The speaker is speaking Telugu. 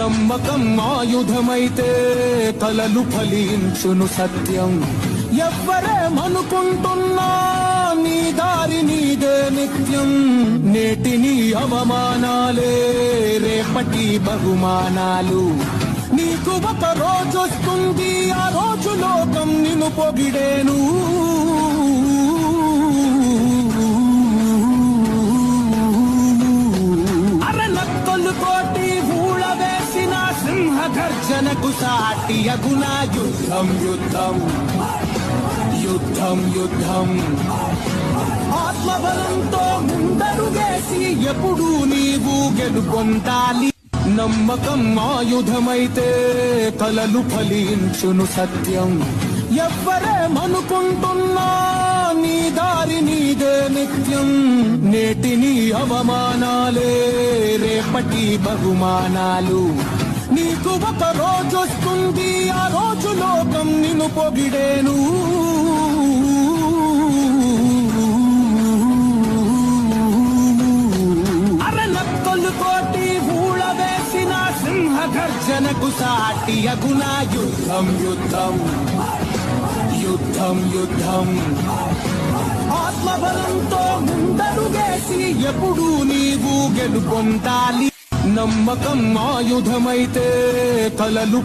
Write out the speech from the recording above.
నమ్మకం ఆయుధమైతే కలలు ఫలించును సత్యం. ఎవ్వరేమనుకుంటున్నా నీ దారి నీదే నిత్యం. నేటిని అవమానాలే రేపటి బహుమానాలు. నీకు ఒక రోజు వస్తుంది ఆ రోజు లోకం నిన్ను పొగిడేను. గర్జనకు సాటి అగుణ యుద్ధం యుద్ధం. యుద్ధం యుద్ధం. ఆత్మబలంతో ముందరు వేసి ఎప్పుడు నీవు గెలుపొందాలి. నమ్మకం ఆయుధమైతే కలలు ఫలించును సత్యం. ఎవ్వరేమనుకుంటున్నా నీ దారి నీదే నిత్యం. నేటిని అవమానాలే రేపటి బహుమానాలు. నీకు ఒక రోజు వస్తుంది ఆ రోజు లోకం నిన్ను పొగిడేను. అరనక్కలు కోటి ఊళ వేసిన సింహ గర్జనకు సాటి అగుణ యుద్ధం యుద్ధం యుద్ధం యుద్ధం. ఆత్మబలంతో ముందరు వేసి ఎప్పుడు నీవు గెలుపొందాలి. నమ్మకం ఆయుధమైతే కలలు